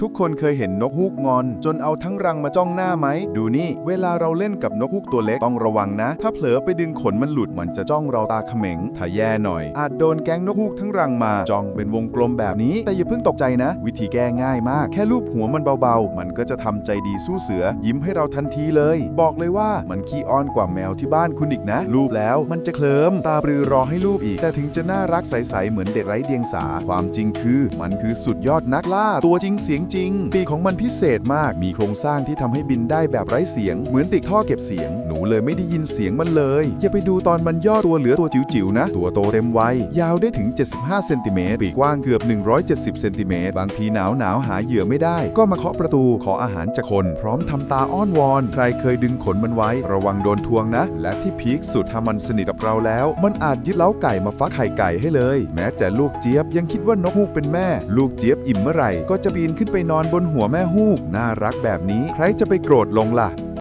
ทุกคนเคยเห็นนกฮูกงอน จนเอาทั้งรังมาจ้องหน้าไหม ดูนี่ เวลาเราเล่นกับนกฮูกตัวเล็กต้องระวังนะ ถ้าเผลอไปดึงขนมันหลุดมันจะจ้องเราตาเขม็งถ้าแย่หน่อย อาจโดนแก๊งนกฮูกทั้งรังมาจ้องเป็นวงกลมแบบนี้ แต่อย่าเพิ่งตกใจนะ วิธีแก้ง่ายมาก แค่ลูบหัวมันเบาๆ มันก็จะทำใจดีสู้เสือ ยิ้มให้เราทันทีเลย บอกเลยว่ามันขี้อ้อนกว่าแมวที่บ้านคุณอีกนะ ลูบแล้วมันจะเคลิมตาปรือรอให้ลูบอีก แต่ถึงจะน่ารักใสๆเหมือนเด็กไร้เดียงสาความจริงคือ มันคือสุดยอดนักล่าตัวจริงเสียงริงปีของมันพิเศษมาก มีโครงสร้างที่ทำให้บินได้แบบไร้เสียง เหมือนติดท่อเก็บเสียง หนูเลยไม่ได้ยินเสียงมันเลย อย่าไปดูตอนมันย่อตัวเหลือตัวจิ๋วๆนะ ตัวโตเต็มวัย ยาวได้ถึง 75 เซนติเมตร ปีกว้างเกือบ 170 เซนติเมตร บางทีหนาวหนาวๆหาเหยื่อไม่ได้ ก็มาเคาะประตูขออาหารจากคน พร้อมทำตาอ้อนวอน ใครเคยดึงขนมันไว้ ระวังโดนทวงนะ และที่พีคสุดถ้ามันสนิทกับเราแล้ว มันอาจยึดเล้าไก่มาฟักไข่ไก่ให้เลย แม้แต่ลูกเจี๊ยบยังคิดว่านกฮูกเป็นแม่ ลูกเจี๊ยบอิ่มเมื่อไหร่ก็จะบินขึ้นไปนอนบนหัวแม่ฮูกน่ารักแบบนี้ใครจะไปโกรธลงล่ะ